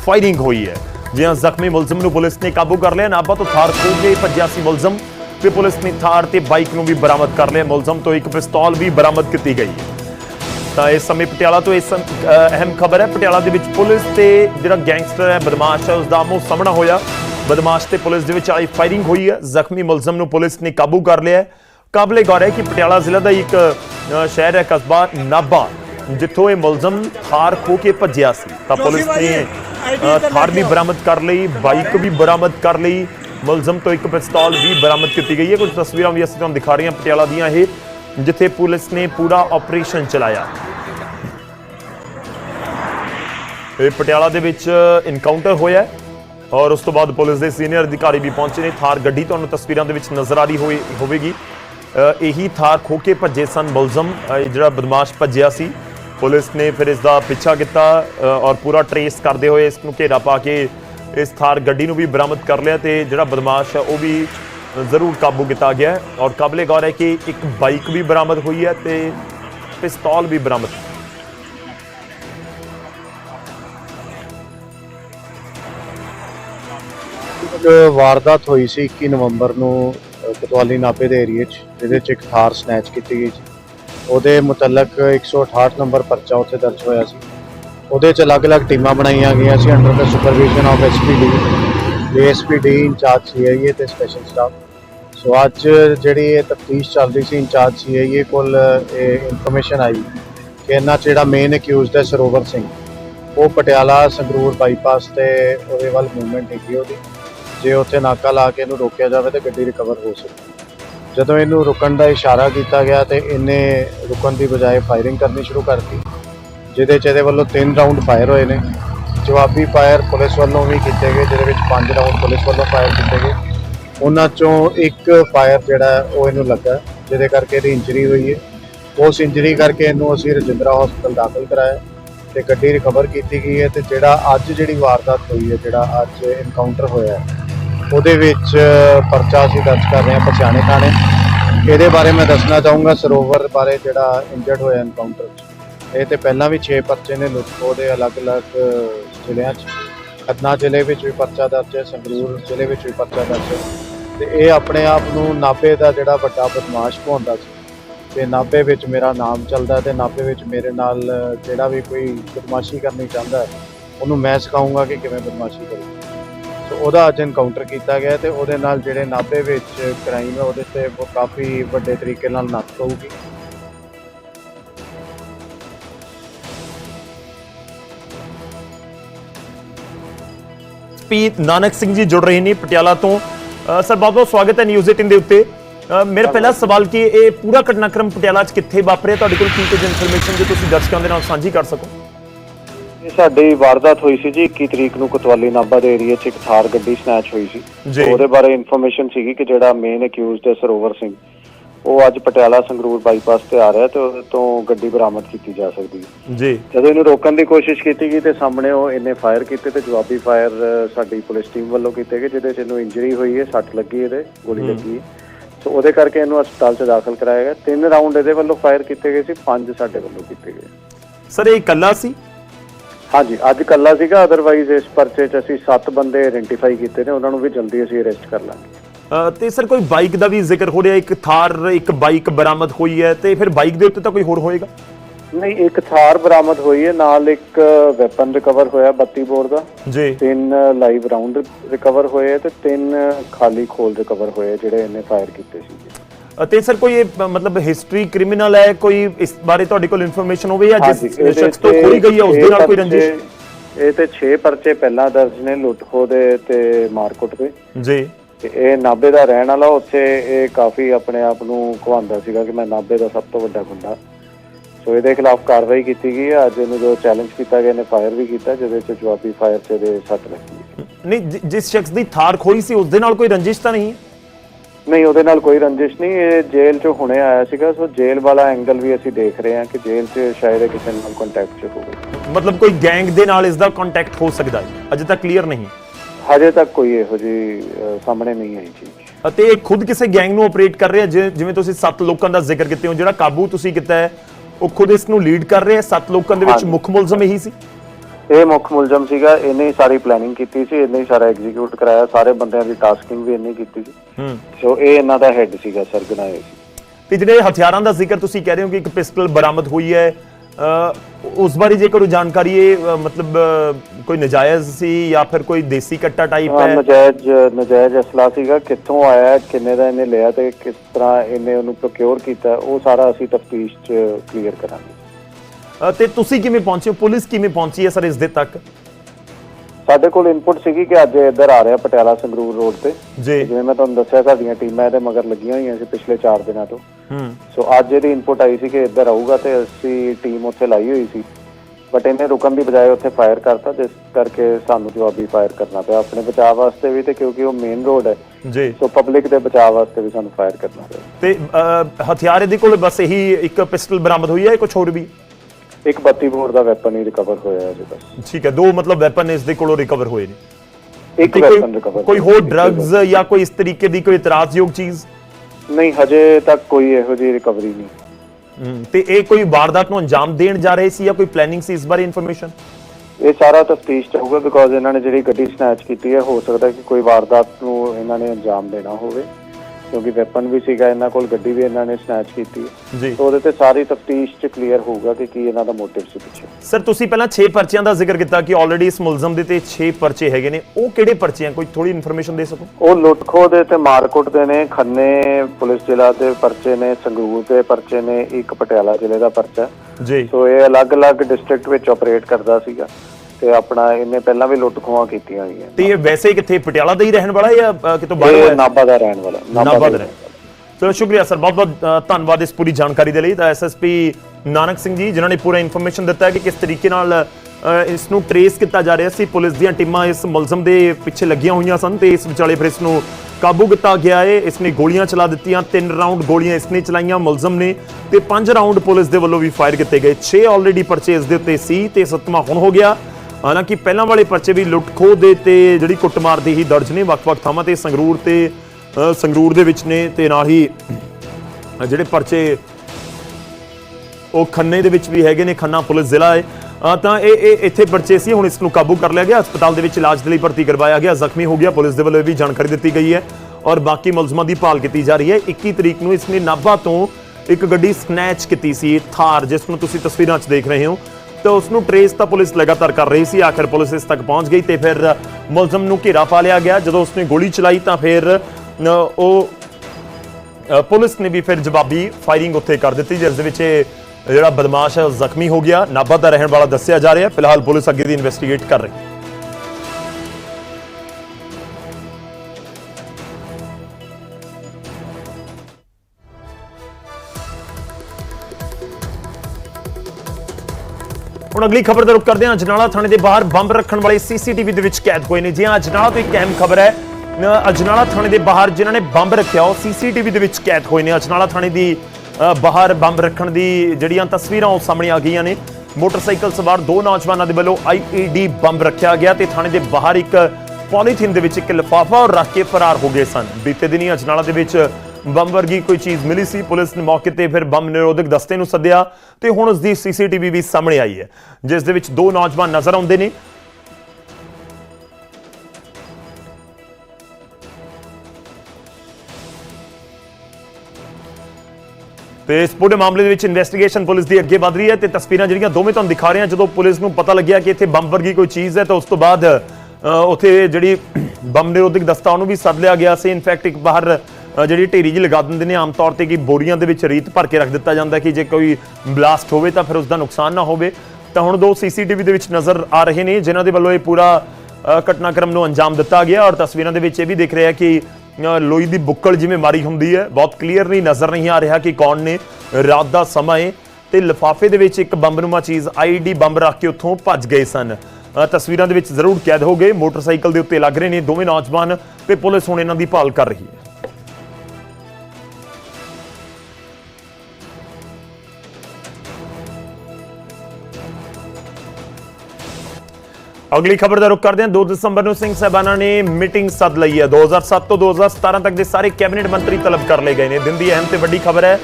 ਫਾਇਰਿੰਗ ਹੋਈ ਹੈ। ਜਿਹਾਂ ਜ਼ਖਮੀ ਮੁਲਜ਼ਮ ਨੂੰ ਪੁਲਿਸ ਨੇ ਕਾਬੂ ਕਰ ਲਿਆ, ਨਾਭਾ ਤੋਂ ਥਾਰ ਖੋਹ ਕੇ ਭੱਜਿਆ ਸੀ ਮੁਲਜ਼ਮ ਤੇ ਪੁਲਿਸ ਨੇ ਥਾਰ ਤੇ ਬਾਈਕ ਨੂੰ ਵੀ ਬਰਾਮਦ ਕਰ ਲਿਆ। ਮੁਲਜ਼ਮ ਤੋਂ ਇੱਕ ਪਿਸਤੌਲ ਵੀ ਬਰਾਮਦ ਕੀਤੀ ਗਈ। ਤਾਂ ਇਸ ਸਮੇਂ ਪਟਿਆਲਾ ਤੋਂ ਇਸ ਅਹਿਮ ਖਬਰ ਹੈ, ਪਟਿਆਲਾ ਦੇ ਵਿੱਚ ਪੁਲਿਸ ਤੇ ਜਿਹੜਾ ਗੈਂਗਸਟਰ ਹੈ, ਬਦਮਾਸ਼ ਹੈ ਉਸ ਦਾ ਆਮੋ ਸਾਹਮਣਾ ਹੋਇਆ। ਬਦਮਾਸ਼ ਤੇ ਪੁਲਿਸ ਦੇ ਵਿੱਚ ਆਈ ਫਾਇਰਿੰਗ ਹੋਈ ਹੈ। ਜ਼ਖਮੀ ਮੁਲਜ਼ਮ ਨੂੰ ਪੁਲਿਸ ਨੇ ਕਾਬੂ ਕਰ ਲਿਆ ਕਾਬਲੇ ਗੌਰ ਹੈ ਕਿ ਪਟਿਆਲਾ ਜ਼ਿਲ੍ਹਾ ਦਾ ਇੱਕ ਸ਼ਹਿਰ ਹੈ, ਕਸਬਾ ਨਾਭਾ। ਜਿੱਥੋਂ ਇਹ ਮੁਲਜ਼ਮ ਥਾਰ ਖੋ ਕੇ ਭੱਜਿਆ ਸੀ ਤਾਂ ਪੁਲਿਸ ਨੇ ਥਾਰ ਵੀ ਬਰਾਮਦ ਕਰ ਲਈ ਬਾਈਕ ਵੀ ਬਰਾਮਦ ਕਰ ਲਈ ਮੁਲਜ਼ਮ ਤੋਂ ਇੱਕ ਪਿਸਤੌਲ ਵੀ ਬਰਾਮਦ ਕੀਤੀ ਗਈ ਹੈ। ਕੁਝ ਤਸਵੀਰਾਂ ਵੀ ਅਸੀਂ ਤੁਹਾਨੂੰ ਦਿਖਾ ਰਹੇ ਹਾਂ ਪਟਿਆਲਾ ਦੀਆਂ ਇਹ ਜਿੱਥੇ ਪੁਲਿਸ ਨੇ ਪੂਰਾ ਆਪਰੇਸ਼ਨ ਚਲਾਇਆ। ਇਹ ਪਟਿਆਲਾ ਦੇ ਵਿੱਚ ਇਨਕਾਊਂਟਰ ਹੋਇਆ ਔਰ ਉਸ ਤੋਂ ਬਾਅਦ ਪੁਲਿਸ ਦੇ ਸੀਨੀਅਰ ਅਧਿਕਾਰੀ ਵੀ ਪਹੁੰਚੇ ਨੇ। ਥਾਰ ਗੱਡੀ ਤੁਹਾਨੂੰ ਤਸਵੀਰਾਂ ਦੇ ਵਿੱਚ ਨਜ਼ਰ ਆ ਰਹੀ ਹੋਈ ਹੋਵੇਗੀ। ਇਹੀ ਥਾਰ ਖੋ ਕੇ ਭੱਜੇ ਸਨ ਮੁਲਜ਼ਮ ਜਿਹੜਾ ਬਦਮਾਸ਼ ਭੱਜਿਆ ਸੀ। ਪੁਲਿਸ ਨੇ ਫਿਰ ਇਸ ਦਾ ਪਿੱਛਾ ਕੀਤਾ ਔਰ ਪੂਰਾ ਟਰੇਸ ਕਰਦੇ ਹੋਏ ਇਸ ਨੂੰ ਘੇਰਾ ਪਾ ਕੇ ਇਸ ਥਾਰ ਗੱਡੀ ਨੂੰ ਵੀ ਬਰਾਮਦ ਕਰ ਲਿਆ ਤੇ ਜਿਹੜਾ ਬਦਮਾਸ਼ ਹੈ ਉਹ ਵੀ ਜ਼ਰੂਰ ਕਾਬੂ ਕੀਤਾ ਗਿਆ ਔਰ ਕਾਬਲੇ ਗੌਰ ਹੈ ਕਿ ਇੱਕ ਬਾਈਕ ਵੀ ਬਰਾਮਦ ਹੋਈ ਹੈ ਤੇ ਪਿਸਤੌਲ ਵੀ ਬਰਾਮਦ। ਵਾਰਦਾਤ ਹੋਈ ਸੀ 21 ਨਵੰਬਰ ਨੂੰ ਕਤਵਾਲੀ ਕੋਤਵਾਲੀ ਨਾਪੇ ਦੇ ਏਰੀਏ 'ਚ, ਜਿਹਦੇ 'ਚ ਇੱਕ ਥਾਰ ਸਨੈਚ ਕੀਤੀ ਗਈ ਸੀ। ਉਹਦੇ ਮੁਤਲਕ 168 ਨੰਬਰ ਪਰਚਾ ਉੱਥੇ ਦਰਜ ਹੋਇਆ ਸੀ। ਉਹਦੇ 'ਚ ਅਲੱਗ-ਅਲੱਗ ਟੀਮਾਂ ਬਣਾਈਆਂ ਗਈਆਂ ਸੀ under the supervision of SPD ASPD in charge CIA ਤੇ ਸਪੈਸ਼ਲ ਸਟਾਫ ਸੋ ਅੱਜ ਜਿਹੜੀ ਇਹ ਤਫਤੀਸ਼ ਚੱਲ ਰਹੀ ਸੀ ਇੰਚਾਰਜ ਸੀਆਈਏ ਕੋਲ, ਇਹ ਇਨਫੋਰਮੇਸ਼ਨ ਆਈ ਕਿ ਇਹਨਾਂ 'ਚ ਜਿਹੜਾ ਮੇਨ ਅਕਿਊਜ਼ਡ ਹੈ ਸਰੋਵਰ ਸਿੰਘ, ਉਹ ਪਟਿਆਲਾ ਸੰਗਰੂਰ ਬਾਈਪਾਸ ਤੇ ਉਹਦੇ ਵੱਲ ਮੂਵਮੈਂਟ ਹੈਗੀ ਉਹਦੀ। ਜੇ ਉੱਥੇ ਨਾਕਾ ਲਾ ਕੇ ਇਹਨੂੰ ਰੋਕਿਆ ਜਾਵੇ ਤੇ ਗੱਡੀ ਰਿਕਵਰ ਹੋ ਸਕਦੀ। ਜਦੋਂ ਇਹਨੂੰ ਰੁਕਣ ਦਾ ਇਸ਼ਾਰਾ ਕੀਤਾ ਗਿਆ ਤੇ ਇਹਨੇ ਰੁਕਣ ਦੀ ਬਜਾਏ ਫਾਇਰਿੰਗ ਕਰਨੀ ਸ਼ੁਰੂ ਕਰਤੀ ਜਿਹਦੇ ਚ ਇਹਦੇ ਵੱਲੋਂ ਤਿੰਨ ਰਾਉਂਡ ਫਾਇਰ ਹੋਏ ਨੇ। ਜਵਾਬੀ ਫਾਇਰ ਪੁਲਿਸ ਵੱਲੋਂ ਵੀ ਕੀਤੇ ਗਏ ਜਿਹਦੇ ਵਿੱਚ ਪੰਜ ਰਾਉਂਡ ਪੁਲਿਸ ਵੱਲੋਂ ਫਾਇਰ ਕੀਤੇ ਗਏ। ਉਹਨਾਂ ਚੋਂ ਇੱਕ ਫਾਇਰ ਜਿਹੜਾ ਉਹ ਇਹਨੂੰ ਲੱਗਾ ਜਿਹਦੇ ਕਰਕੇ ਇਹਦੀ ਇੰਜਰੀ ਹੋਈ ਹੈ। ਉਸ ਇੰਜਰੀ ਕਰਕੇ ਇਹਨੂੰ ਅਸੀਂ ਰਜਿੰਦਰਾ ਹਸਪਤਾਲ ਦਾਖਲ ਕਰਾਇਆ ਤੇ ਗੱਡੀ ਰਿਕਵਰ ਕੀਤੀ ਗਈ ਹੈ ਤੇ ਜਿਹੜਾ ਅੱਜ ਜਿਹੜੀ ਵਾਰਦਾਤ ਹੋਈ ਹੈ ਜਿਹੜਾ ਅੱਜ ਇਨਕਾਊਂਟਰ ਹੋਇਆ ਹੈ, ਉਹਦੇ ਵਿੱਚ ਪਰਚਾ ਅਸੀਂ ਦਰਜ ਕਰ ਰਹੇ ਹਾਂ ਪਛਾਣੇ ਥਾਣੇ। ਇਹਦੇ ਬਾਰੇ ਮੈਂ ਦੱਸਣਾ ਚਾਹੂੰਗਾ ਸਰੋਵਰ ਬਾਰੇ ਜਿਹੜਾ ਇੰਜਰਡ ਹੋਇਆ ਐਨਕਾਊਂਟਰ 'ਚ। ਇਹ ਤੇ ਪਹਿਲਾਂ ਵੀ 6 ਪਰਚੇ ਨੇ ਲੁੱਟਖੋ ਦੇ ਅਲੱਗ-ਅਲੱਗ ਜ਼ਿਲ੍ਹਿਆਂ 'ਚ। ਖੰਨਾ ਜ਼ਿਲ੍ਹੇ ਵਿੱਚ ਵੀ ਪਰਚਾ ਦਰਜ ਹੈ, ਸੰਗਰੂਰ ਜ਼ਿਲ੍ਹੇ ਵਿੱਚ ਵੀ ਪਰਚਾ ਦਰਜ ਹੈ। ਤੇ ਇਹ ਆਪਣੇ ਆਪ ਨੂੰ ਨਾਭੇ ਦਾ ਜਿਹੜਾ ਵੱਡਾ ਬਦਮਾਸ਼ ਕਹਾਉਂਦਾ ਸੀ। ਤੇ ਨਾਭੇ ਵਿੱਚ ਮੇਰਾ ਨਾਮ ਚੱਲਦਾ ਹੈ ਤੇ ਨਾਭੇ ਵਿੱਚ ਮੇਰੇ ਨਾਲ ਜਿਹੜਾ ਵੀ ਕੋਈ ਬਦਮਾਸ਼ੀ ਕਰਨੀ ਚਾਹੁੰਦਾ ਉਹਨੂੰ ਮੈਂ ਸਿਖਾਉਂਗਾ ਕਿ ਕਿਵੇਂ ਬਦਮਾਸ਼ੀ ਕਰੇ। ਉਹਦਾ ਅੱਜ ਐਨਕਾਊਂਟਰ ਕੀਤਾ ਗਿਆ ਤੇ ਉਹਦੇ ਨਾਲ ਜਿਹੜੇ ਨਾਭੇ ਵਿੱਚ ਕ੍ਰਾਈਮ ਹੈ ਉਹਦੇ ਤੇ ਉਹ ਕਾਫੀ ਵੱਡੇ ਤਰੀਕੇ ਨਾਲ ਨੱਥ ਪਊਗੀ ਪੀ ਨਾਨਕ ਸਿੰਘ ਜੀ ਜੁੜ ਰਹੇ ਨੇ ਪਟਿਆਲਾ ਤੋਂ। ਸਰ ਬਹੁਤ ਬਹੁਤ ਸਵਾਗਤ ਹੈ ਨਿਊਜ਼ 18 ਦੇ ਉੱਤੇ। ਮੇਰਾ ਪਹਿਲਾ ਸਵਾਲ ਕਿ ਇਹ ਪੂਰਾ ਘਟਨਾਕ੍ਰਮ ਪਟਿਆਲਾ 'ਚ ਕਿੱਥੇ ਵਾਪਰਿਆ? ਤੁਹਾਡੇ ਕੋਲ ਕੀ ਕੁਝ ਇਨਫੋਰਮੇਸ਼ਨ ਜੋ ਤੁਸੀਂ ਦਰਸ਼ਕਾਂ ਦੇ ਨਾਲ ਸਾਂਝੀ ਕਰ ਸਕੋ? ਇਹ ਸਾਡੀ ਵਾਰਦਾਤ ਹੋਈ ਸੀ ਜੀ 21 ਤਰੀਕ ਨੂੰ ਕੋਤਵਾਲੀ ਨਾਭਾ ਦੇ ਏਰੀਆ 'ਚ ਇੱਕ ਥਾਰ ਗੱਡੀ ਸਨੈਚ ਹੋਈ ਸੀ। ਉਹਦੇ ਬਾਰੇ ਇਨਫੋਰਮੇਸ਼ਨ ਸੀਗੀ ਕਿ ਜਿਹੜਾ ਮੇਨ ਅਕਿਊਜ਼ਡ ਹੈ ਸਰੋਵਰ ਸਿੰਘ ਉਹ ਅੱਜ ਪਟਿਆਲਾ ਸੰਗਰੂਰ ਬਾਈਪਾਸ ਤੇ ਆ ਰਿਹਾ ਤੇ ਉਹਦੇ ਤੋਂ ਗੱਡੀ ਬਰਾਮਦ ਕੀਤੀ ਜਾ ਸਕਦੀ ਹੈ। ਜੀ। ਜਦੋਂ ਇਹਨੂੰ ਰੋਕਣ ਦੀ ਕੋਸ਼ਿਸ਼ ਕੀਤੀ ਗਈ ਤੇ ਸਾਹਮਣੇ ਉਹ ਇਹਨੇ ਫਾਇਰ ਕੀਤੇ ਤੇ ਜਵਾਬੀ ਫਾਇਰ ਸਾਡੀ ਪੁਲਿਸ ਟੀਮ ਵੱਲੋਂ ਕੀਤੇ ਗਏ ਜਿਹਦੇ 'ਚ ਇਹਨੂੰ ਇੰਜਰੀ ਹੋਈ ਹੈ ਸੱਟ ਲੱਗੀ ਇਹਦੇ ਗੋਲੀ ਲੱਗੀ ਹੈ। ਸੋ ਉਹਦੇ ਕਰਕੇ ਇਹਨੂੰ ਹਸਪਤਾਲ 'ਚ ਦਾਖਲ ਕਰਾਇਆ ਗਿਆ। ਤਿੰਨ ਰਾਉਂਡ ਇਹਦੇ ਵੱਲੋਂ ਫਾਇਰ ਕੀਤੇ ਗਏ ਸੀ ਪੰਜ ਸਾਡੇ ਵੱਲੋਂ ਕੀਤੇ ਗਏ। ਸਰ ਇਹ ਇਕੱਲਾ ਸੀ? ਹਾਂਜੀ ਅੱਜ ਕੱਲਾ ਸੀਗਾ ਅਦਰਵਾਈਜ਼ ਇਸ ਪਰਚੇ 'ਚ ਅਸੀਂ 7 ਬੰਦੇ ਆਇਡੈਂਟੀਫਾਈ ਕੀਤੇ ਨੇ ਉਹਨਾਂ ਨੂੰ ਵੀ ਜਲਦੀ ਅਸੀਂ ਅਰੈਸਟ ਕਰ ਲਾਂਗੇ। ਤੇ ਸਰ ਕੋਈ ਬਾਈਕ ਦਾ ਵੀ ਜ਼ਿਕਰ ਹੋ ਰਿਹਾ ਇੱਕ ਥਾਰ ਇੱਕ ਬਾਈਕ ਬਰਾਮਦ ਹੋਈ ਹੈ ਤੇ ਫਿਰ ਬਾਈਕ ਦੇ ਉੱਤੇ ਤਾਂ ਕੋਈ ਹੋਰ ਹੋਏਗਾ? ਨਹੀਂ ਇੱਕ ਥਾਰ ਬਰਾਮਦ ਹੋਈ ਹੈ ਨਾਲ ਇੱਕ ਵੈਪਨ ਰਿਕਵਰ ਹੋਇਆ 32 ਬੋਰ ਦਾ। ਜੀ। ਤਿੰਨ ਲਾਈਵ ਰਾਉਂਡ ਰਿਕਵਰ ਹੋਏ ਤੇ ਤਿੰਨ ਖਾਲੀ ਖੋਲ ਰਿਕਵਰ ਹੋਏ ਜਿਹੜੇ ਇਹਨੇ ਫਾਇਰ ਕੀਤੇ ਸੀ। ਤੇ ਸਰ ਕੋਈ ਇਹ ਮਤਲਬ ਹਿਸਟਰੀ ਕ੍ਰਿਮੀਨਲ ਹੈ ਕੋਈ ਇਸ ਬਾਰੇ ਤੁਹਾਡੇ ਕੋਲ ਇਨਫੋਰਮੇਸ਼ਨ ਹੋਵੇ ਜਾਂ ਜਿਸ ਇਹਦੇ ਸ਼ਖਸ ਤੋਂ ਤੇ ਗਈ ਹੈ ਉਸ ਦੇ ਨਾਲ ਕੋਈ ਪਰਚੇ- ਰੰਜਿਸ਼? ਇਹ ਤੇ 6 ਪਰਚੇ ਪਹਿਲਾਂ ਦਰਜ ਨੇ ਲੁੱਟਖੋ ਦੇ ਤੇ ਮਾਰਕੁੱਟ ਦੇ। ਜੀ। ਤੇ ਇਹ ਨਾਭੇ ਦਾ ਰਹਿਣ ਵਾਲਾ ਉੱਥੇ ਇਹ ਕਾਫੀ ਆਪਣੇ ਆਪ ਨੂੰ ਕਹਾਉਂਦਾ ਸੀਗਾ ਕਿ ਮੈਂ ਨਾਭੇ ਦਾ ਸਭ ਤੋਂ ਵੱਡਾ ਗੁੰਡਾ ਸੋ ਇਹਦੇ ਖਿਲਾਫ ਕਾਰਵਾਈ ਕੀਤੀ ਗਈ ਹੈ ਅੱਜ ਇਹਨੂੰ ਜੋ ਚੈਲੰਜ ਕੀਤਾ ਗਿਆ ਇਹਨੇ ਫਾਇਰ ਵੀ ਕੀਤਾ ਜਿਹਦੇ ਚ ਜਵਾਬੀ ਫਾਇਰ ਚ ਇਹਦੇ ਸੱਟ ਲੱਗੀ। ਨਹੀਂ ਜਿ- ਜਿਸ ਸ਼ਖਸ ਦੀ ਥਾਰ ਖੋਈ ਸੀ ਉਸ ਦੇ ਨਾਲ ਕੋਈ ਰੰਜਿਸ਼ ਤਾਂ ਨਹੀਂ ਹੈ? ਨਹੀਂ ਉਹਦੇ ਨਾਲ ਕੋਈ ਰੰਜਿਸ਼ ਨਹੀਂ ਇਹ ਜੇਲ੍ਹ ਚੋਂ ਹੁਣੇ ਆਇਆ ਸੀਗਾ ਸੋ ਜੇਲ੍ਹ ਵਾਲਾ ਐਂਗਲ ਵੀ ਅਸੀਂ ਦੇਖ ਰਹੇ ਹਾਂ ਕਿ ਜੇਲ੍ਹ 'ਚ ਸ਼ਾਇਦ ਇਹ ਕਿਸੇ ਨਾਲ ਕੰਟੈਕਟ 'ਚ ਹੋਵੇ। ਮਤਲਬ ਕੋਈ ਗੈਂਗ ਦੇ ਨਾਲ ਇਸ ਦਾ ਕੰਟੈਕਟ ਹੋ ਸਕਦਾ ਹੈ? ਅਜੇ ਤੱਕ ਕਲੀਅਰ ਨਹੀਂ। ਹਜੇ ਤੱਕ ਕੋਈ ਇਹੋ ਜੀ ਸਾਹਮਣੇ ਨਹੀਂ ਆਈ ਚੀਜ਼ ਅਤੇ ਇਹ ਖੁਦ ਕਿਸੇ ਗੈਂਗ ਨੂੰ ਆਪਰੇਟ ਕਰ ਰਿਹਾ ਜਿਵੇਂ ਤੁਸੀਂ ਸੱਤ ਲੋਕਾਂ ਦਾ ਜ਼ਿਕਰ ਕੀਤੇ ਹੋ ਜਿਹੜਾ ਕਾਬੂ ਤੁਸੀਂ ਕੀਤਾ ਹੈ ਉਹ ਖੁਦ ਇਸ ਨੂੰ ਲੀਡ ਕਰ ਰਿਹਾ ਸੱਤ ਲੋਕਾਂ ਦੇ ਵਿੱਚ। ਮੁੱਖ ਮੁਲਜ਼ਮ ਇਹੀ ਸੀ? ਇਹ ਮੁੱਖ ਮੁਲਜ਼ਮ ਸੀਗਾ ਇਹਨੇ ਹੀ ਸਾਰੀ ਪਲੈਨਿੰਗ ਕੀਤੀ ਸੀ ਇਹਨੇ ਹੀ ਸਾਰਾ ਐਗਜ਼ੀਕਿਊਟ ਕਰਾਇਆ ਸਾਰੇ ਬੰਦਿਆਂ ਦੀ ਟਾਸਕਿੰਗ ਵੀ ਇਹਨੇ ਕੀਤੀ ਸੀ। ਹੂੰ। ਸੋ ਇਹ ਇਹਨਾਂ ਦਾ ਹੈੱਡ ਸੀਗਾ ਸਰਗਨਾ ਇਹ ਸੀ। ਤੇ ਜਿਹੜੇ ਹਥਿਆਰਾਂ ਦਾ ਜ਼ਿਕਰ ਤੁਸੀਂ ਕਹਿ ਰਹੇ ਹੋ ਕਿ ਇੱਕ ਪਿਸਟਲ ਬਰਾਮਦ ਹੋਈ ਹੈ ਅ, ਉਸ ਬਾਰੇ ਜੇਕਰ ਕੋਈ ਜਾਣਕਾਰੀ ਇਹ ਅ, ਮਤਲਬ ਅ, ਕੋਈ ਨਜਾਇਜ਼ ਸੀ ਜਾਂ ਫਿਰ ਕੋਈ ਦੇਸੀ ਕੱਟਾ ਟਾਈਪ ਹਾਂ, ਹੈ? ਨਜਾਇਜ਼ ਨਜਾਇਜ਼ ਅਸਲਾ ਸੀਗਾ ਕਿੱਥੋਂ ਆਇਆ ਕਿੰਨੇ ਦਾ ਇਹਨੇ ਲਿਆ ਤੇ ਕਿਸ ਤਰ੍ਹਾਂ ਇਹਨੇ ਉਹਨੂੰ ਪ੍ਰੋਕਿਉਰ ਕੀਤਾ ਉਹ ਸਾਰਾ ਅਸੀਂ ਤਫਤੀਸ਼ 'ਚ ਕਲੀਅਰ ਕਰਾਂਗੇ। ਤੇ ਤੁਸੀਂ ਕਿਵੇਂ ਪਹੁੰਚੇ ਹੋ? ਪੁਲਿਸ ਕਿਵੇਂ ਪਹੁੰਚੀ ਹੈ ਸਰ ਇਸ ਦੇ ਤੱਕ? ਸਾਡੇ ਕੋਲ ਇਨਪੁਟ ਸੀਗੀ ਕਿ ਅੱਜ ਇੱਧਰ ਆ ਰਿਹਾ ਪਟਿਆਲਾ ਸੰਗਰੂਰ ਰੋਡ ਤੇ। ਜੀ। ਜਿਵੇਂ ਮੈਂ ਤੁਹਾਨੂੰ ਦੱਸਿਆ ਸਾਡੀਆਂ ਟੀਮਾਂ ਇਹਦੇ ਮਗਰ ਲੱਗੀਆਂ ਹੋਈਆਂ ਸੀ ਪਿਛਲੇ 4 ਦਿਨਾਂ ਤੋਂ। ਹੂੰ। ਸੋ ਅੱਜ ਇਹਦੀ ਇਨਪੁਟ ਆਈ ਸੀ ਕਿ ਇੱਧਰ ਆਊਗਾ ਤੇ ਅਸੀਂ ਟੀਮ ਉੱਥੇ ਲਾਈ ਹੋਈ ਸੀ। ਬਟ ਇਹਨੇ ਰੁਕਣ ਦੀ ਬਜਾਏ ਉੱਥੇ ਫਾਇਰ ਕਰਤਾ ਜਿਸ ਕਰਕੇ ਸਾਨੂੰ ਜਵਾਬੀ ਫਾਇਰ ਕਰਨਾ ਪਿਆ ਆਪਣੇ ਬਚਾਅ ਵਾਸਤੇ ਵੀ ਤੇ ਕਿਉਂਕਿ ਉਹ ਮੇਨ ਰੋਡ ਹੈ। ਜੀ। ਸੋ ਪਬਲਿਕ ਦੇ ਬਚਾਅ ਵਾਸਤੇ ਵੀ ਸਾਨੂੰ ਫਾਇਰ ਕਰਨਾ ਪਿਆ। ਤੇ ਹਥਿਆਰ ਇਹਦੇ ਕੋਲ ਬਸ ਇਹੀ ਇੱਕ ਪਿਸਟਲ ਬਰਾਮਦ ਹੋਈ ਹੈ ਕੁਝ ਹੋਰ ਵੀ? ਇੱਕ 32 ਬੋਰ ਦਾ ਵੈਪਨ ਹੀ ਰਿਕਵਰ ਹੋਇਆ ਹੈ ਜੀ ਬਸ ਠੀਕ ਹੈ ਦੋ ਮਤਲਬ ਵੈਪਨ ਇਸ ਦੇ ਕੋਲੋਂ ਰਿਕਵਰ ਹੋਏ ਨੇ। ਇੱਕ ਤੇ ਵੈਪਨ ਰਿਕਵਰ ਕੋਈ ਹੋਰ ਡਰੱਗਸ ਜਾਂ ਕੋਈ ਇਸ ਤਰੀਕੇ ਦੀ ਕੋਈ ਇਤਰਾਜ਼ਯੋਗ ਚੀਜ਼? ਨਹੀਂ ਹਜੇ ਤੱਕ ਕੋਈ ਇਹੋ ਜਿਹੀ ਰਿਕਵਰੀ ਨਹੀਂ। ਹਮ, ਤੇ ਇਹ ਕੋਈ ਵਾਰਦਾਤ ਨੂੰ ਅੰਜਾਮ ਦੇਣ ਜਾ ਰਹੇ ਸੀ ਜਾਂ ਕੋਈ ਪਲੈਨਿੰਗ ਸੀ ਇਸ ਬਾਰੇ ਇਨਫੋਰਮੇਸ਼ਨ ਇਹ ਸਾਰਾ ਤਫਤੀਸ਼ ਹੋਊਗਾ ਬਿਕੋਜ਼ ਇਹਨਾਂ ਨੇ ਜਿਹੜੀ ਗੱਡੀ ਸਨੈਚ ਕੀਤੀ ਹੈ ਹੋ ਸਕਦਾ ਕਿ ਕੋਈ ਵਾਰਦਾਤ ਨੂੰ ਇਹਨਾਂ ਨੇ ਅੰਜਾਮ ਦੇਣਾ ਹੋਵੇ। ਕਿਉਂਕਿ ਵੈਪਨ ਵੀ ਸੀਗਾ ਇਹਨਾਂ ਕੋਲ ਗੱਡੀ ਵੀ ਇਹਨਾਂ ਨੇ ਸਨੈਚ ਕੀਤੀ ਜੀ। ਤਾਂ ਉਹਦੇ ਤੇ ਸਾਰੀ ਤਫਤੀਸ਼ ਚ ਕਲੀਅਰ ਹੋਊਗਾ ਕਿ ਕੀ ਇਹਨਾਂ ਦਾ ਮੋਟਿਵ ਸੀ ਪਿੱਛੇ। ਸਰ ਤੁਸੀਂ ਪਹਿਲਾਂ 6 ਪਰਚਿਆਂ ਦਾ ਜ਼ਿਕਰ ਕੀਤਾ ਕਿ ਆਲਰੇਡੀ ਇਸ ਮੁਲਜ਼ਮ ਦੇ ਤੇ 6 ਪਰਚੇ ਹੈਗੇ ਨੇ। ਉਹ ਕਿਹੜੇ ਪਰਚੇ ਆ ਕੋਈ ਥੋੜੀ ਇਨਫੋਰਮੇਸ਼ਨ ਦੇ ਸਕੋ? ਉਹ ਲੁੱਟਖੋ ਦੇ ਤੇ ਮਾਰਕੁੱਟ ਦੇ ਨੇ ਖੰਨੇ ਪੁਲਿਸ ਜ਼ਿਲ੍ਹਾ ਦੇ ਪਰਚੇ ਨੇ ਸੰਗਰੂਰ ਦੇ ਪਰਚੇ ਨੇ ਇੱਕ ਪਟਿਆਲਾ ਜ਼ਿਲ੍ਹੇ ਦਾ ਪਰਚਾ। ਜੀ। ਸੋ ਇਹ ਅਲੱਗ-ਅਲੱਗ ਡਿਸਟ੍ਰਿਕਟ ਵਿੱਚ ਆਪਰੇਟ ਕਰਦਾ ਸੀਗਾ। ਤੇ ਆਪਣਾ ਇਹਨੇ ਪਹਿਲਾਂ ਵੀ ਲੁੱਟ ਖੋਹਾਂ ਕੀਤੀਆਂ ਹੋਈਆਂ ਤੇ ਇਹ ਵੈਸੇ ਕਿੱਥੇ ਪਟਿਆਲਾ ਦਾ ਹੀ ਰਹਿਣ ਵਾਲਾ ਹੈ ਜਾਂ ਅ, ਕਿਤੋਂ ਬਾਹਰੋਂ ਇਹ ਹੈ ਨਾਭਾ ਦਾ ਰਹਿਣ ਵਾਲਾ ਨਾਭਾ ਦਾ ਰਹਿਣ ਚਲੋ ਸ਼ੁਕਰੀਆ ਸਰ ਬਹੁਤ ਬਹੁਤ ਅ, ਧੰਨਵਾਦ ਇਸ ਪੂਰੀ ਜਾਣਕਾਰੀ ਦੇ ਲਈ। ਤਾਂ ਐਸਐਸਪੀ ਨਾਨਕ ਸਿੰਘ ਜੀ ਜਿਨ੍ਹਾਂ ਨੇ ਪੂਰਾ ਇਨਫੋਰਮੇਸ਼ਨ ਦਿੱਤਾ ਹੈ ਕਿ ਕਿਸ ਤਰੀਕੇ ਨਾਲ ਅ, ਇਸ ਨੂੰ ਟਰੇਸ ਕੀਤਾ ਜਾ ਰਿਹਾ ਸੀ। ਪੁਲਿਸ ਦੀਆਂ ਟੀਮਾਂ ਇਸ ਮੁਲਜ਼ਮ ਦੇ ਪਿੱਛੇ ਲੱਗੀਆਂ ਹੋਈਆਂ ਸਨ ਤੇ ਇਸ ਵਿਚਾਲੇ ਫਿਰ ਇਸ ਨੂੰ ਕਾਬੂ ਕੀਤਾ ਗਿਆ ਹੈ। ਇਸ ਨੇ ਗੋਲੀਆਂ ਚਲਾ ਦਿੱਤੀਆਂ ਤਿੰਨ ਰਾਉਂਡ ਗੋਲੀਆਂ ਇਸ ਨੇ ਚਲਾਈਆਂ ਮੁਲਜ਼ਮ ਨੇ ਤੇ ਪੰਜ ਰਾਉਂਡ ਪੁਲਿਸ ਦੇ ਵੱਲੋਂ ਵੀ ਫਾਇਰ ਕੀਤੇ ਗਏ। 6 ਆਲਰੇਡੀ ਪਰਚੇਸ ਦੇ ਉੱਤੇ ਸੀ ਤੇ ਸੱਤਵਾਂ ਹੁਣ ਹੋ ਗਿਆ। ਹਾਲਾਂਕਿ ਪਹਿਲਾਂ ਵਾਲੇ ਪਰਚੇ ਵੀ ਲੁੱਟ ਖੋਹ ਦੇ ਤੇ ਜਿਹੜੀ ਕੁੱਟਮਾਰ ਦੀ ਹੀ ਦਰਜ ਨੇ, ਵੱਖ-ਵੱਖ ਥਾਵਾਂ ਤੇ ਸੰਗਰੂਰ ਤੇ ਸੰਗਰੂਰ ਦੇ ਵਿੱਚ ਨੇ ਤੇ ਨਾਲ ਹੀ ਜਿਹੜੇ ਪਰਚੇ ਉਹ ਖੰਨੇ ਦੇ ਵਿੱਚ ਵੀ ਹੈਗੇ ਨੇ, ਖੰਨਾ ਪੁਲਿਸ ਜ਼ਿਲ੍ਹਾ ਹੈ। ਤਾਂ ਇਹ ਇਹ ਇੱਥੇ ਪਰਚੇ ਸੀ, ਹੁਣ ਇਸ ਨੂੰ ਕਾਬੂ ਕਰ ਲਿਆ ਗਿਆ। ਹਸਪਤਾਲ ਦੇ ਵਿੱਚ ਇਲਾਜ ਦੇ ਲਈ ਭਰਤੀ ਕਰਵਾਇਆ ਗਿਆ। ਜ਼ਖਮੀ ਹੋ ਗਿਆ। ਪੁਲਿਸ ਦੇ ਵੱਲੋਂ ਇਹ ਵੀ ਜਾਣਕਾਰੀ ਦਿੱਤੀ ਗਈ ਹੈ ਔਰ ਬਾਕੀ ਮੁਲਜ਼ਮਾਂ ਦੀ ਭਾਲ ਕੀਤੀ ਜਾ ਰਹੀ ਹੈ। 21 ਤਰੀਕ ਨੂੰ ਇਸ ਨੇ ਨਾਭਾ ਤੋਂ ਇੱਕ ਗੱਡੀ ਸਨੈਚ ਕੀਤੀ ਸੀ, ਥਾਰ, ਜਿਸ ਨੂੰ ਤੁਸੀਂ ਤਸਵੀਰਾਂ 'ਚ ਦੇਖ ਰਹੇ ਹੋ। ਤਾਂ ਉਸ ਨੂੰ ਟਰੇਸ ਤਾਂ ਪੁਲਿਸ ਲਗਾਤਾਰ ਕਰ ਰਹੀ ਸੀ, ਆਖਿਰ ਪੁਲਿਸ ਇਸ ਤੱਕ ਪਹੁੰਚ ਗਈ ਤੇ ਫਿਰ ਮੁਲਜ਼ਮ ਨੂੰ ਘੇਰਾ ਪਾ ਲਿਆ ਗਿਆ। ਜਦੋਂ ਉਸਨੇ ਗੋਲੀ ਚਲਾਈ ਤਾਂ ਫਿਰ ਉਹ ਪੁਲਿਸ ਨੇ ਵੀ ਫਿਰ ਜਵਾਬੀ ਫਾਇਰਿੰਗ ਉੱਥੇ ਕਰ ਦਿੱਤੀ, ਜਿਸ ਦੇ ਵਿੱਚ ਇਹ ਜਿਹੜਾ ਬਦਮਾਸ਼ ਹੈ, ਉਹ ਜ਼ਖਮੀ ਹੋ ਗਿਆ। ਨਾਭਾ ਦਾ ਰਹਿਣ ਵਾਲਾ ਦੱਸਿਆ ਜਾ ਰਿਹਾ ਫਿਲਹਾਲ ਪੁਲਿਸ ਅੱਗੇ ਦੀ ਇਨਵੈਸਟੀਗੇਟ ਕਰ ਰਹੀ ਹੈ। ਹੁਣ ਅਗਲੀ ਖਬਰ ਦਾ ਰੁਖ ਕਰਦੇ ਹਾਂ। ਅਜਨਾਲਾ ਥਾਣੇ ਦੇ ਬਾਹਰ ਬੰਬ ਰੱਖਣ ਵਾਲੇ ਸੀਸੀਟੀਵੀ ਦੇ ਵਿੱਚ ਕੈਦ ਹੋਏ ਨੇ। ਜੀ ਅਜਨਾਲਾ ਤੋਂ ਇੱਕ ਅਹਿਮ ਖਬਰ ਹੈ। ਅਜਨਾਲਾ ਥਾਣੇ ਦੇ ਬਾਹਰ ਜਿਨ੍ਹਾਂ ਨੇ ਬੰਬ ਰੱਖਿਆ ਉਹ ਸੀਸੀਟੀਵੀ ਦੇ ਵਿੱਚ ਕੈਦ ਹੋਏ ਨੇ। ਅਜਨਾਲਾ ਥਾਣੇ ਦੀ ਅ, ਬਾਹਰ ਬੰਬ ਰੱਖਣ ਦੀ ਜਿਹੜੀਆਂ ਤਸਵੀਰਾਂ ਉਹ ਸਾਹਮਣੇ ਆ ਗਈਆਂ ਨੇ। ਮੋਟਰਸਾਈਕਲ ਸਵਾਰ ਦੋ ਨੌਜਵਾਨਾਂ ਦੇ ਵੱਲੋਂ ਆਈਈਡੀ ਬੰਬ ਰੱਖਿਆ ਗਿਆ ਤੇ ਥਾਣੇ ਦੇ ਬਾਹਰ ਇੱਕ ਪੋਲੀਥੀਨ ਦੇ ਵਿੱਚ ਇੱਕ ਲਿਫਾਫਾ ਰੱਖ ਕੇ ਫਰਾਰ ਹੋ ਗਏ ਸਨ। ਬੀਤੇ ਦਿਨੀ ਅਜਨਾਲਾ ਦੇ ਵਿੱਚ ਬੰਬ ਵਰਗੀ ਕੋਈ ਚੀਜ਼ ਮਿਲੀ ਸੀ। ਪੁਲਿਸ ਨੇ ਮੌਕੇ ਤੇ ਫਿਰ ਬੰਬ ਨਿਰੋਧਕ ਦਸਤੇ ਨੂੰ ਸੱਦਿਆ ਤੇ ਹੁਣ ਉਸ ਦੀ ਸੀਸੀਟੀਵੀ ਵੀ ਸਾਹਮਣੇ ਆਈ ਹੈ। ਜਿਸ ਦੇ ਵਿੱਚ ਦੋ ਨੌਜਵਾਨ ਨਜ਼ਰ ਆਉਂਦੇ ਨੇ। ਤੇ ਇਸ ਪੂਰੇ ਮਾਮਲੇ ਦੇ ਵਿੱਚ ਇਨਵੈਸਟੀਗੇਸ਼ਨ ਪੁਲਿਸ ਦੀ ਅੱਗੇ ਵਧ ਰਹੀ ਹੈ ਤੇ ਤਸਵੀਰਾਂ ਜਿਹੜੀਆਂ ਦੋਵੇਂ ਤੁਹਾਨੂੰ ਦਿਖਾ ਰਹੇ ਹਾਂ। ਜਦੋਂ ਪੁਲਿਸ ਨੂੰ ਪਤਾ ਲੱਗਿਆ ਕਿ ਇੱਥੇ ਬੰਬ ਵਰਗੀ ਕੋਈ ਚੀਜ਼ ਹੈ ਤਾਂ ਉਸ ਤੋਂ ਬਾਅਦ ਅ, ਉੱਥੇ ਜਿਹੜੀ ਬੰਬ ਨਿਰੋਧਕ ਦਸਤਾ ਉਹਨੂੰ ਵੀ ਸੱਦ ਲਿਆ ਗਿਆ ਸੀ। ਇਨਫੈਕਟ ਇੱਕ ਬਾਹਰ ਜਿਹੜੀ ਢੇਰੀ ਜੀ ਲਗਾ ਦਿੰਦੇ ਨੇ ਆਮ ਤੌਰ ਤੇ ਕਿ ਬੋਰੀਆਂ ਦੇ ਵਿੱਚ ਰੀਤ ਭਰ ਕੇ ਰੱਖ ਦਿੱਤਾ ਜਾਂਦਾ ਕਿ ਜੇ ਕੋਈ ਬਲਾਸਟ ਹੋਵੇ ਤਾਂ ਫਿਰ ਉਸ ਦਾ ਨੁਕਸਾਨ ਨਾ ਹੋਵੇ। ਤਾਂ ਹੁਣ ਦੋ ਸੀਸੀਟੀਵੀ ਦੇ ਵਿੱਚ ਨਜ਼ਰ ਆ ਰਹੇ ਨੇ ਜਿਨ੍ਹਾਂ ਦੇ ਵੱਲੋਂ ਇਹ ਪੂਰਾ ਘਟਨਾਕ੍ਰਮ ਨੂੰ ਅੰਜਾਮ ਦਿੱਤਾ ਗਿਆ। ਔਰ ਤਸਵੀਰਾਂ ਦੇ ਵਿੱਚ ਇਹ ਵੀ ਦਿਖ ਰਿਹਾ ਕਿ ਅ, ਲੋਈ ਦੀ ਬੁੱਕਲ ਜਿਵੇਂ ਮਾਰੀ ਹੁੰਦੀ ਹੈ ਬਹੁਤ ਕਲੀਅਰਲੀ ਨਜ਼ਰ ਨਹੀਂ ਆ ਰਿਹਾ ਕਿ ਕੌਣ ਨੇ ਰਾਤ ਦਾ ਸਮਾਂ ਹੈ ਤੇ ਲਿਫਾਫੇ ਦੇ ਵਿੱਚ ਇੱਕ ਬੰਬਨੁਮਾ ਚੀਜ਼ ਆਈਡੀ ਬੰਬ ਰੱਖ ਕੇ ਉੱਥੋਂ ਭੱਜ ਗਏ ਸਨ। ਤਸਵੀਰਾਂ ਦੇ ਵਿੱਚ ਜ਼ਰੂਰ ਕੈਦ ਹੋ ਗਏ ਮੋਟਰਸਾਈਕਲ ਦੇ ਉੱਤੇ ਲੱਗ ਰਹੇ ਨੇ ਦੋਵੇਂ ਨੌਜਵਾਨ ਤੇ ਪੁਲਿਸ ਹੁਣ ਇਹਨਾਂ ਦੀ ਭਾਲ ਕਰ ਰਹੀ ਹੈ। ਅਗਲੀ ਖਬਰ ਦਾ ਰੁਖ ਕਰਦੇ ਹਾਂ। 2 ਦਸੰਬਰ ਨੂੰ ਸਿੰਘ ਸਾਹਿਬਾਨਾ ਨੇ ਮੀਟਿੰਗ ਸੱਦ ਲਈ ਹੈ। 2007 ਤੋਂ 2017 ਤੱਕ ਦੇ ਸਾਰੇ ਕੈਬਨਿਟ ਮੰਤਰੀ ਤਲਬ ਕਰ ਲਏ ਗਏ ਨੇ। ਦਿਨ ਦੀ ਅਹਿਮ ਤੇ ਵੱਡੀ ਖਬਰ ਹੈ,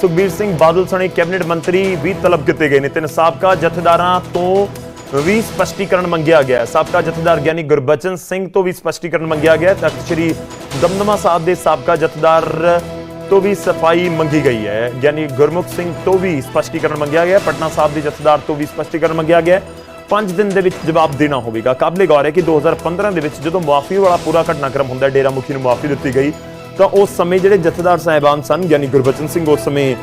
ਸੁਖਬੀਰ ਸਿੰਘ ਬਾਦਲ ਸਣੇ ਕੈਬਨਿਟ ਮੰਤਰੀ ਵੀ ਤਲਬ ਕੀਤੇ ਗਏ ਨੇ। ਤਿੰਨ ਸਾਬਕਾ ਜਥੇਦਾਰਾਂ ਤੋਂ ਵੀ ਸਪਸ਼ਟੀਕਰਨ ਮੰਗਿਆ ਗਿਆ ਹੈ। ਸਾਬਕਾ ਜਥੇਦਾਰ ਗਿਆਨੀ ਗੁਰਬਚਨ ਸਿੰਘ ਤੋਂ ਵੀ ਸਪਸ਼ਟੀਕਰਨ ਮੰਗਿਆ ਗਿਆ ਹੈ। ਤਖਤ ਸ੍ਰੀ ਦਮਦਮਾ ਸਾਹਿਬ ਦੇ ਸਾਬਕਾ ਜਥੇਦਾਰ ਤੋਂ ਵੀ ਸਫ਼ਾਈ ਮੰਗੀ ਗਈ ਹੈ। ਯਾਨੀ ਗੁਰਮੁਖ ਸਿੰਘ ਤੋਂ ਵੀ ਸਪਸ਼ਟੀਕਰਨ ਮੰਗਿਆ ਗਿਆ ਪਟਨਾ ਸਾਹਿਬ ਦੇ ਜਥੇਦਾਰ ਤੋਂ ਵੀ ਸਪਸ਼ਟੀਕਰਨ ਮੰਗਿਆ ਗਿਆ 5 ਦਿਨ ਦੇ ਵਿੱਚ ਜਵਾਬ ਦੇਣਾ ਹੋਵੇਗਾ। ਕਾਬਲੇ ਗੌਰ ਹੈ ਕਿ 2015 ਦੇ ਵਿੱਚ ਜਦੋਂ ਮੁਆਫੀ ਵਾਲਾ ਪੂਰਾ ਘਟਨਾਕ੍ਰਮ ਹੁੰਦਾ ਡੇਰਾ ਮੁਖੀ ਨੂੰ ਮੁਆਫੀ ਦਿੱਤੀ ਗਈ, ਤਾਂ ਉਸ ਸਮੇਂ ਜਿਹੜੇ ਜਥੇਦਾਰ ਸਾਹਿਬਾਨ ਸਨ, ਯਾਨੀ ਗੁਰਬਚਨ ਸਿੰਘ ਉਸ ਸਮੇਂ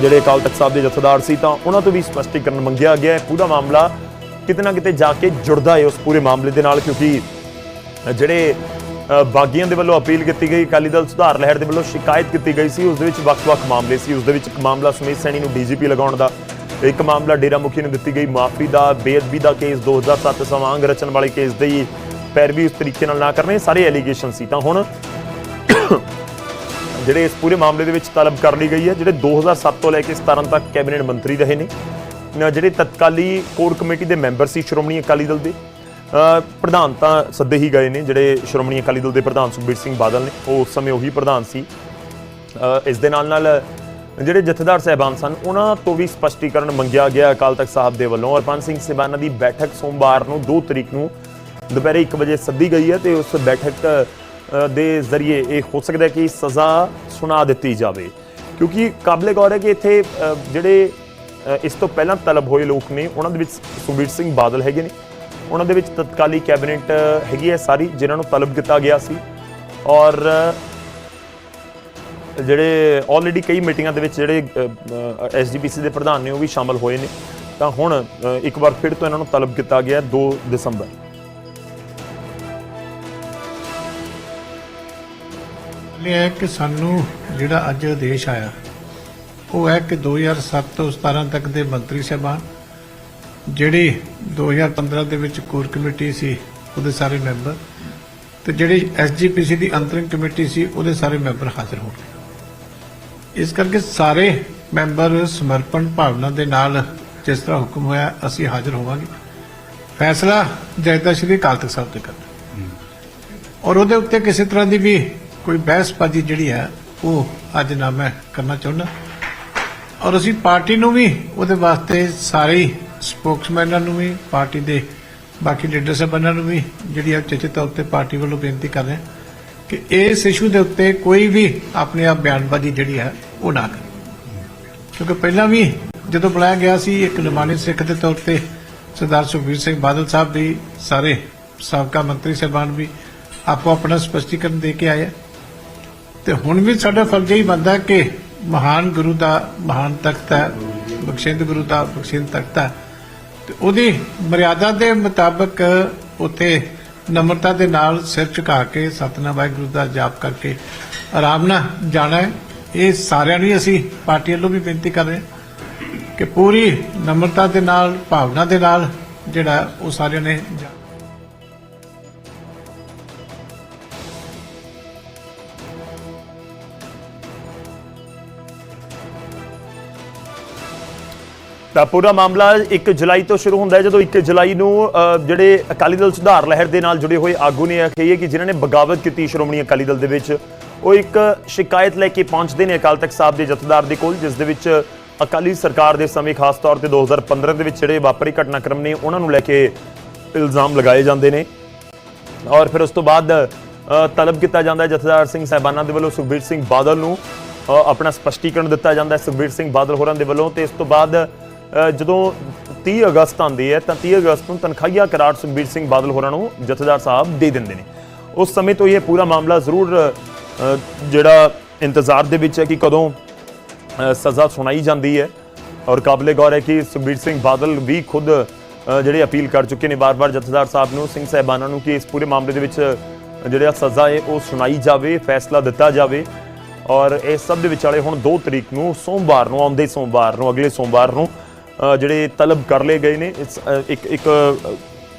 ਜਿਹੜੇ ਅਕਾਲ ਤਖਤ ਸਾਹਿਬ ਦੇ ਜਥੇਦਾਰ ਸੀ, ਤਾਂ ਉਹਨਾਂ ਤੋਂ ਵੀ ਸਪਸ਼ਟੀਕਰਨ ਮੰਗਿਆ ਗਿਆ ਹੈ। ਪੂਰਾ ਮਾਮਲਾ ਕਿਤੇ ਨਾ ਕਿਤੇ ਜਾ ਕੇ ਜੁੜਦਾ ਹੈ ਉਸ ਪੂਰੇ ਮਾਮਲੇ ਦੇ ਨਾਲ, ਕਿਉਂਕਿ ਜਿਹੜੇ ਬਾਗੀਆਂ ਦੇ ਵੱਲੋਂ ਅਪੀਲ ਕੀਤੀ ਗਈ, ਅਕਾਲੀ ਦਲ ਸੁਧਾਰ ਲਹਿਰ ਦੇ ਵੱਲੋਂ ਸ਼ਿਕਾਇਤ ਕੀਤੀ ਗਈ ਸੀ, ਉਸ ਦੇ ਵਿੱਚ ਵੱਖ-ਵੱਖ ਮਾਮਲੇ ਸੀ। ਉਸ ਦੇ ਵਿੱਚ ਇੱਕ ਮਾਮਲਾ ਸੁਮੇਧ ਸੈਣੀ ਨੂੰ ਡੀਜੀਪੀ ਲਗਾਉਣ ਦਾ ਇੱਕ ਮਾਮਲਾ ਡੇਰਾ ਮੁਖੀ ਨੂੰ ਦਿੱਤੀ ਗਈ ਮਾਫੀ ਦਾ ਬੇਅਦਬੀ ਦਾ ਕੇਸ 2007 ਸਵਾਂਗ ਰਚਨ ਵਾਲੇ ਕੇਸ ਦੀ ਪੈਰਵੀ ਉਸ ਤਰੀਕੇ ਨਾਲ ਨਾ ਕਰਨੇ, ਸਾਰੇ ਐਲੀਗੇਸ਼ਨ ਸੀ। ਤਾਂ ਹੁਣ ਜਿਹੜੇ ਇਸ ਪੂਰੇ ਮਾਮਲੇ ਦੇ ਵਿੱਚ ਤਲਬ ਕਰ ਲਈ ਗਈ ਹੈ, ਜਿਹੜੇ 2007 ਤੋਂ ਲੈ ਕੇ 17 ਤੱਕ ਕੈਬਨਿਟ ਮੰਤਰੀ ਰਹੇ ਨੇ ਜਿਹੜੇ ਤਤਕਾਲੀ ਕੋਰ ਕਮੇਟੀ ਦੇ ਮੈਂਬਰ ਸੀ ਸ਼੍ਰੋਮਣੀ ਅਕਾਲੀ ਦਲ ਦੇ ਪ੍ਰਧਾਨ ਤਾਂ ਸੱਦੇ ਹੀ ਗਏ ਨੇ, ਜਿਹੜੇ ਸ਼੍ਰੋਮਣੀ ਅਕਾਲੀ ਦਲ ਦੇ ਪ੍ਰਧਾਨ ਸੁਖਬੀਰ ਸਿੰਘ ਬਾਦਲ ਨੇ, ਉਹ ਉਸ ਸਮੇਂ ਉਹੀ ਪ੍ਰਧਾਨ ਸੀ। ਇਸ ਦੇ ਨਾਲ ਨਾਲ ਜਿਹੜੇ ਜਥੇਦਾਰ ਸਾਹਿਬਾਨ ਸਨ, ਉਹਨਾਂ ਤੋਂ ਵੀ ਸਪਸ਼ਟੀਕਰਨ ਮੰਗਿਆ ਗਿਆ ਅਕਾਲ ਤਖਤ ਸਾਹਿਬ ਦੇ ਵੱਲੋਂ। ਔਰ ਸਿੰਘ ਸਿਬਾਨਾ ਦੀ ਬੈਠਕ ਸੋਮਵਾਰ ਨੂੰ 2 ਤਰੀਕ ਨੂੰ ਦੁਪਹਿਰੇ 1 ਵਜੇ ਸੱਦੀ ਗਈ ਹੈ ਤੇ ਉਸ ਬੈਠਕ ਦੇ ਜ਼ਰੀਏ ਇਹ ਹੋ ਸਕਦਾ ਹੈ ਕਿ ਸਜ਼ਾ ਸੁਣਾ ਦਿੱਤੀ ਜਾਵੇ। ਕਿਉਂਕਿ ਕਾਬਲੇ ਗੌਰ ਹੈ ਕਿ ਇੱਥੇ ਜਿਹੜੇ ਇਸ ਤੋਂ ਪਹਿਲਾਂ ਤਲਬ ਹੋਏ ਲੋਕ ਨੇ, ਉਹਨਾਂ ਦੇ ਵਿੱਚ ਸੁਖਬੀਰ ਸਿੰਘ ਬਾਦਲ ਹੈਗੇ ਨੇ। ਉਹਨਾਂ ਦੇ ਵਿੱਚ ਤਤਕਾਲੀ ਕੈਬਨਿਟ ਹੈਗੀ ਹੈ ਸਾਰੀ, ਜਿਨ੍ਹਾਂ ਨੂੰ ਤਲਬ ਕੀਤਾ ਗਿਆ ਸੀ। ਔਰ ਜਿਹੜੇ ਆਲਰੇਡੀ ਕਈ ਮੀਟਿੰਗਾਂ ਦੇ ਵਿੱਚ ਜਿਹੜੇ ਐਸਜੀਪੀਸੀ ਦੇ ਪ੍ਰਧਾਨ ਨੇ ਉਹ ਵੀ ਸ਼ਾਮਲ ਹੋਏ ਨੇ। ਤਾਂ ਹੁਣ ਇੱਕ ਵਾਰ ਫਿਰ ਤੋਂ ਇਹਨਾਂ ਨੂੰ ਤਲਬ ਕੀਤਾ ਗਿਆ 2 ਦਸੰਬਰ। ਇਹ ਹੈ ਕਿ ਸਾਨੂੰ ਜਿਹੜਾ ਅੱਜ ਆਦੇਸ਼ ਆਇਆ, ਉਹ ਹੈ ਕਿ 2007 ਤੋਂ 17 ਤੱਕ ਦੇ ਮੰਤਰੀ ਸਾਹਿਬਾਨ, ਜਿਹੜੀ 2015 ਦੇ ਵਿੱਚ ਕੋਰ ਕਮੇਟੀ ਸੀ, ਉਹਦੇ ਸਾਰੇ ਮੈਂਬਰ ਤੇ ਜਿਹੜੀ ਐਸਜੀਪੀਸੀ ਦੀ ਅੰਤਰਿਮ ਕਮੇਟੀ ਸੀ, ਉਹਦੇ ਸਾਰੇ ਮੈਂਬਰ ਹਾਜ਼ਰ ਹੋਣਗੇ। ਇਸ ਕਰਕੇ ਸਾਰੇ ਮੈਂਬਰ ਸਮਰਪਣ ਭਾਵਨਾ ਦੇ ਨਾਲ ਜਿਸ ਤਰ੍ਹਾਂ ਹੁਕਮ ਹੋਇਆ, ਅਸੀਂ ਹਾਜ਼ਰ ਹੋਵਾਂਗੇ। ਫੈਸਲਾ ਜੈਦਾ ਸ਼੍ਰੀ ਅਕਾਲ ਤਖਤ ਸਾਹਿਬ ਦੇ ਕਰਨਾ। ਔਰ ਉਹਦੇ ਉੱਤੇ ਕਿਸੇ ਤਰ੍ਹਾਂ ਦੀ ਵੀ ਕੋਈ ਬਹਿਸਬਾਜ਼ੀ ਜਿਹੜੀ ਹੈ, ਉਹ ਅੱਜ ਨਾ ਮੈਂ ਕਰਨਾ ਚਾਹੁੰਦਾ। ਔਰ ਅਸੀਂ ਪਾਰਟੀ ਨੂੰ ਵੀ ਉਹਦੇ ਵਾਸਤੇ ਸਾਰੇ ਸਪੋਕਸਮੈਨਾਂ ਨੂੰ ਵੀ, ਪਾਰਟੀ ਦੇ ਬਾਕੀ ਲੀਡਰ ਸਾਹਿਬਾਨਾਂ ਨੂੰ ਵੀ, ਜਿਹੜੀ ਆ ਚੇਚੇ ਤੌਰ ਤੇ ਪਾਰਟੀ ਵੱਲੋਂ ਬੇਨਤੀ ਕਰ ਰਹੇ ਹਾਂ। ਕਿ ਇਸ ਇਸ਼ੂ ਦੇ ਉੱਤੇ ਕੋਈ ਵੀ ਆਪਣੇ ਆਪ ਬਿਆਨਬਾਜ਼ੀ ਜਿਹੜੀ ਹੈ, ਉਹ ਨਾ ਕਰੇ ਕਿਉਂਕਿ ਪਹਿਲਾਂ ਵੀ ਜਦੋਂ ਬੁਲਾਇਆ ਗਿਆ ਸੀ, ਇੱਕ ਨਿਮਾਣੀ ਸਿੱਖ ਦੇ ਤੌਰ ਤੇ ਸਰਦਾਰ ਸੁਖਬੀਰ ਸਿੰਘ ਬਾਦਲ ਸਾਹਿਬ ਵੀ ਸਾਰੇ ਸਾਬਕਾ ਮੰਤਰੀ ਸਾਹਿਬਾਨ ਵੀ ਆਪੋ ਆਪਣਾ ਸਪਸ਼ਟੀਕਰਨ ਦੇ ਕੇ ਆਏ ਆ। ਤੇ ਹੁਣ ਵੀ ਸਾਡਾ ਫਰਜ਼ ਹੀ ਬਣਦਾ ਕਿ ਮਹਾਨ ਗੁਰੂ ਦਾ ਮਹਾਨ ਤਖਤ ਹੈ, ਬਖਸ਼ਿੰਦ ਗੁਰੂ ਦਾ ਬਖਸ਼ਿੰਦ ਤਖਤ ਹੈ ਤੇ ਉਹਦੀ ਮਰਿਆਦਾ ਦੇ ਮੁਤਾਬਕ ਉੱਥੇ ਨਮਰਤਾ ਦੇ ਨਾਲ ਸਿਰ ਝੁਕਾ ਕੇ ਸਤਨਾਮ ਵਾਹਿਗੁਰੂ ਦਾ ਜਾਪ ਕਰਕੇ ਆਰਾਮ ਨਾਲ ਜਾਣਾ ਹੈ। ਇਹ ਸਾਰਿਆਂ ਨੂੰ ਅਸੀਂ ਪਾਰਟੀ ਵੱਲੋਂ ਵੀ ਬੇਨਤੀ ਕਰ ਰਹੇ ਹਾਂ ਕਿ ਪੂਰੀ ਨਮਰਤਾ ਦੇ ਨਾਲ, ਭਾਵਨਾ ਦੇ ਨਾਲ ਜਿਹੜਾ ਉਹ ਸਾਰਿਆਂ ਨੇ ਤਾਂ ਪੂਰਾ ਮਾਮਲਾ 1 ਜੁਲਾਈ ਤੋਂ ਸ਼ੁਰੂ ਹੁੰਦਾ ਹੈ, ਜਦੋਂ 1 ਜੁਲਾਈ ਨੂੰ ਜਿਹੜੇ ਅਕਾਲੀ ਦਲ ਸੁਧਾਰ ਲਹਿਰ ਦੇ ਨਾਲ ਜੁੜੇ ਹੋਏ ਆਗੂ ਨੇ, ਇਹ ਕਿ ਜਿਨ੍ਹਾਂ ਨੇ ਬਗਾਵਤ ਕੀਤੀ ਸ਼੍ਰੋਮਣੀ ਅਕਾਲੀ ਦਲ ਦੇ ਵਿੱਚ, ਉਹ ਇੱਕ ਸ਼ਿਕਾਇਤ ਲੈ ਕੇ ਪਹੁੰਚਦੇ ਨੇ ਅਕਾਲ ਤਖਤ ਸਾਹਿਬ ਦੇ ਜਥੇਦਾਰ ਦੇ ਕੋਲ, ਜਿਸ ਦੇ ਵਿੱਚ ਅਕਾਲੀ ਸਰਕਾਰ ਦੇ ਸਮੇਂ, ਖਾਸ ਤੌਰ ਤੇ 2015 ਦੇ ਵਿੱਚ ਜਿਹੜੇ ਵਾਪਰੀ ਘਟਨਾਕ੍ਰਮ ਨੇ, ਉਹਨਾਂ ਨੂੰ ਲੈ ਕੇ ਇਲਜ਼ਾਮ ਲਗਾਏ ਜਾਂਦੇ ਨੇ। ਔਰ ਫਿਰ ਉਸ ਤੋਂ ਬਾਅਦ ਤਲਬ ਕੀਤਾ ਜਾਂਦਾ ਹੈ ਜਥੇਦਾਰ ਸਿੰਘ ਸਾਹਿਬਾਨਾਂ ਦੇ ਵੱਲੋਂ ਸੁਖਬੀਰ ਸਿੰਘ ਬਾਦਲ ਨੂੰ। ਆਪਣਾ ਸਪਸ਼ਟੀਕਰਨ ਦਿੱਤਾ ਜਾਂਦਾ ਹੈ ਸੁਖਬੀਰ ਸਿੰਘ ਬਾਦਲ ਹੋਰਾਂ ਦੇ ਵੱਲੋਂ ਤੇ ਇਸ ਤੋਂ ਬਾਅਦ ਜਦੋਂ 30 ਅਗਸਤ ਆਉਂਦੀ ਹੈ ਤਾਂ 30 ਅਗਸਤ ਨੂੰ ਤਨਖਾਹੀਆ ਕਰਾਰ ਸੁਖਬੀਰ ਸਿੰਘ ਬਾਦਲ ਹੋਰਾਂ ਨੂੰ ਜਥੇਦਾਰ ਸਾਹਿਬ ਦੇ ਦਿੰਦੇ ਨੇ। ਉਸ ਸਮੇਂ ਤੋਂ ਇਹ ਪੂਰਾ ਮਾਮਲਾ ਜ਼ਰੂਰ ਜਿਹੜਾ ਇੰਤਜ਼ਾਰ ਦੇ ਵਿੱਚ ਹੈ ਕਿ ਕਦੋਂ ਸਜ਼ਾ ਸੁਣਾਈ ਜਾਂਦੀ ਹੈ ਔਰ ਕਾਬਲੇ ਗੌਰ ਹੈ ਕਿ ਸੁਖਬੀਰ ਸਿੰਘ ਬਾਦਲ ਵੀ ਖੁਦ ਜਿਹੜੇ ਅਪੀਲ ਕਰ ਚੁੱਕੇ ਨੇ ਬਾਰ-ਬਾਰ ਜਥੇਦਾਰ ਸਾਹਿਬ ਨੂੰ, ਸਿੰਘ ਸਾਹਿਬਾਨਾਂ ਨੂੰ ਕਿ ਇਸ ਪੂਰੇ ਮਾਮਲੇ ਦੇ ਵਿੱਚ ਜਿਹੜਾ ਸਜ਼ਾ ਹੈ ਉਹ ਸੁਣਾਈ ਜਾਵੇ, ਫੈਸਲਾ ਦਿੱਤਾ ਜਾਵੇ ਔਰ ਇਹ ਸਭ ਦੇ ਵਿਚਾਲੇ ਹੁਣ 2 ਤਰੀਕ ਨੂੰ, ਸੋਮਵਾਰ ਨੂੰ, ਆਉਂਦੇ ਸੋਮਵਾਰ ਨੂੰ, ਅਗਲੇ ਸੋਮਵਾਰ ਨੂੰ ਜਿਹੜੇ ਤਲਬ ਕਰ ਲਏ ਗਏ ਨੇ ਇਸ, ਇੱਕ ਇੱਕ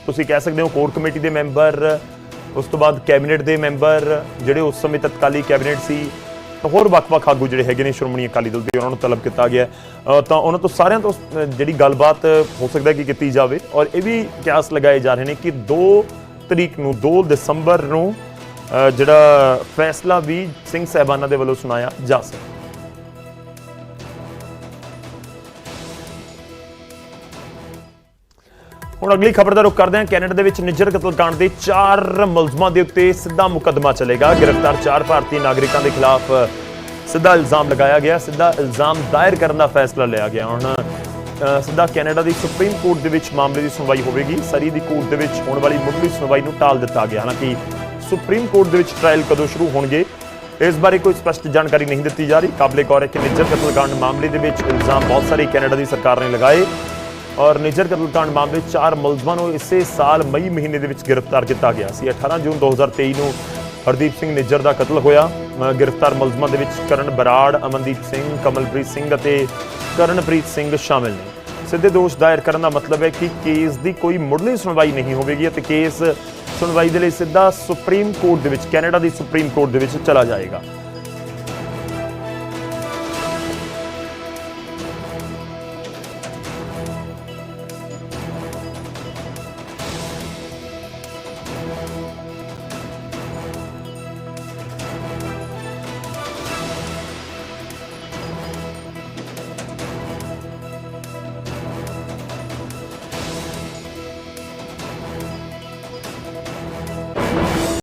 ਤੁਸੀਂ ਕਹਿ ਸਕਦੇ ਹੋ ਕੋਰ ਕਮੇਟੀ ਦੇ ਮੈਂਬਰ ਉਸ ਤੋਂ ਬਾਅਦ ਕੈਬਨਿਟ ਦੇ ਮੈਂਬਰ ਜਿਹੜੇ ਉਸ ਸਮੇਂ ਤਤਕਾਲੀ ਕੈਬਨਿਟ ਸੀ ਹੋਰ ਵੱਖ-ਵੱਖ ਆਗੂ ਜਿਹੜੇ ਹੈਗੇ ਨੇ ਸ਼੍ਰੋਮਣੀ ਅਕਾਲੀ ਦਲ ਦੇ ਉਹਨਾਂ ਨੂੰ ਤਲਬ ਕੀਤਾ ਗਿਆ। ਤਾਂ ਉਹਨਾਂ ਤੋਂ ਸਾਰਿਆਂ ਤੋਂ ਜਿਹੜੀ ਗੱਲਬਾਤ ਹੋ ਸਕਦਾ ਕਿ ਕੀਤੀ ਜਾਵੇ ਔਰ ਇਹ ਵੀ ਕਿਆਸ ਲਗਾਏ ਜਾ ਰਹੇ ਨੇ ਕਿ 2 ਤਰੀਕ ਨੂੰ 2 ਦਸੰਬਰ ਨੂੰ ਜਿਹੜਾ ਫੈਸਲਾ ਵੀ ਸਿੰਘ ਸਾਹਿਬਾਨਾਂ ਦੇ ਵੱਲੋਂ ਸੁਣਾਇਆ ਜਾ ਸਕਦਾ। ਹੁਣ ਅਗਲੀ ਖਬਰ ਦਾ ਰੁਖ ਕਰਦੇ ਹਾਂ। ਕੈਨੇਡਾ ਦੇ ਵਿੱਚ ਨਿੱਜਰ ਕਤਲकांड ਦੇ ਚਾਰ ਮੁਲਜ਼ਮਾਂ ਦੇ ਉੱਤੇ ਸਿੱਧਾ ਮੁਕੱਦਮਾ ਚੱਲੇਗਾ। ਗ੍ਰਿਫਤਾਰ ਚਾਰ ਭਾਰਤੀ ਨਾਗਰਿਕਾਂ ਦੇ ਖਿਲਾਫ ਸਿੱਧਾ ਇਲਜ਼ਾਮ ਲਗਾਇਆ ਗਿਆ। ਸਿੱਧਾ ਇਲਜ਼ਾਮ ਦਾਇਰ ਕਰਨ ਦਾ ਫੈਸਲਾ ਲਿਆ ਗਿਆ। ਹੁਣ ਸਿੱਧਾ ਕੈਨੇਡਾ ਦੀ ਸੁਪਰੀਮ ਕੋਰਟ ਦੇ ਵਿੱਚ ਮਾਮਲੇ ਦੀ ਸੁਣਵਾਈ ਹੋਵੇਗੀ। ਸਰੀ ਦੀ ਕੋਰਟ ਦੇ ਵਿੱਚ ਹੋਣ ਵਾਲੀ ਮੁੱਢਲੀ ਸੁਣਵਾਈ ਨੂੰ ਟਾਲ ਦਿੱਤਾ ਗਿਆ। ਹਾਲਾਂਕਿ ਸੁਪਰੀਮ ਕੋਰਟ ਦੇ ਵਿੱਚ ਟ੍ਰਾਇਲ ਕਦੋਂ ਸ਼ੁਰੂ ਹੋਣਗੇ, ਇਸ ਬਾਰੇ ਕੋਈ ਸਪਸ਼ਟ ਜਾਣਕਾਰੀ ਨਹੀਂ ਦਿੱਤੀ ਜਾ ਰਹੀ। ਕਾਬਲੇ ਗੌਰ ਹੈ ਕਿ ਨਿੱਜਰ ਕਤਲकांड ਮਾਮਲੇ ਦੇ ਵਿੱਚ ਇਲਜ਼ਾਮ ਬਹੁਤ ਸਾਰੇ ਕੈਨੇਡਾ ਦੀ ਸਰਕਾਰ ਨੇ ਲਗਾਏ। ਔਰ ਨਿਜਰ ਕਤਲकांड ਮਾਮਲੇ ਚਾਰ ਮੁਲਜ਼ਮਾਂ ਨੂੰ ਇਸੇ ਸਾਲ ਮਈ ਮਹੀਨੇ ਦੇ ਵਿੱਚ ਗ੍ਰਿਫਤਾਰ ਕੀਤਾ ਗਿਆ ਸੀ। 18 ਜੂਨ 2023 ਨੂੰ ਹਰਦੀਪ ਸਿੰਘ ਨਿੱਜਰ ਦਾ ਕਤਲ ਹੋਇਆ। ਗ੍ਰਿਫਤਾਰ ਮੁਲਜ਼ਮਾਂ ਦੇ ਵਿੱਚ ਕਰਨ ਬਰਾੜ, ਅਮਨਦੀਪ ਸਿੰਘ, ਕਮਲਪ੍ਰੀਤ ਸਿੰਘ ਅਤੇ ਕਰਨਪ੍ਰੀਤ ਸਿੰਘ ਸ਼ਾਮਿਲ ਨੇ। ਸਿੱਧੇ ਦੋਸ਼ ਦਾਇਰ ਕਰਨ ਦਾ ਮਤਲਬ ਹੈ ਕਿ ਕੇਸ ਦੀ ਕੋਈ ਮੁੱਢਲੀ ਸੁਣਵਾਈ ਨਹੀਂ ਹੋਵੇਗੀ ਅਤੇ ਕੇਸ ਸੁਣਵਾਈ ਦੇ ਲਈ ਸਿੱਧਾ ਸੁਪਰੀਮ ਕੋਰਟ ਦੇ ਵਿੱਚ, ਕੈਨੇਡਾ ਦੀ ਸੁਪਰੀਮ ਕੋਰਟ ਦੇ ਵਿੱਚ ਚਲਾ ਜਾਏਗਾ।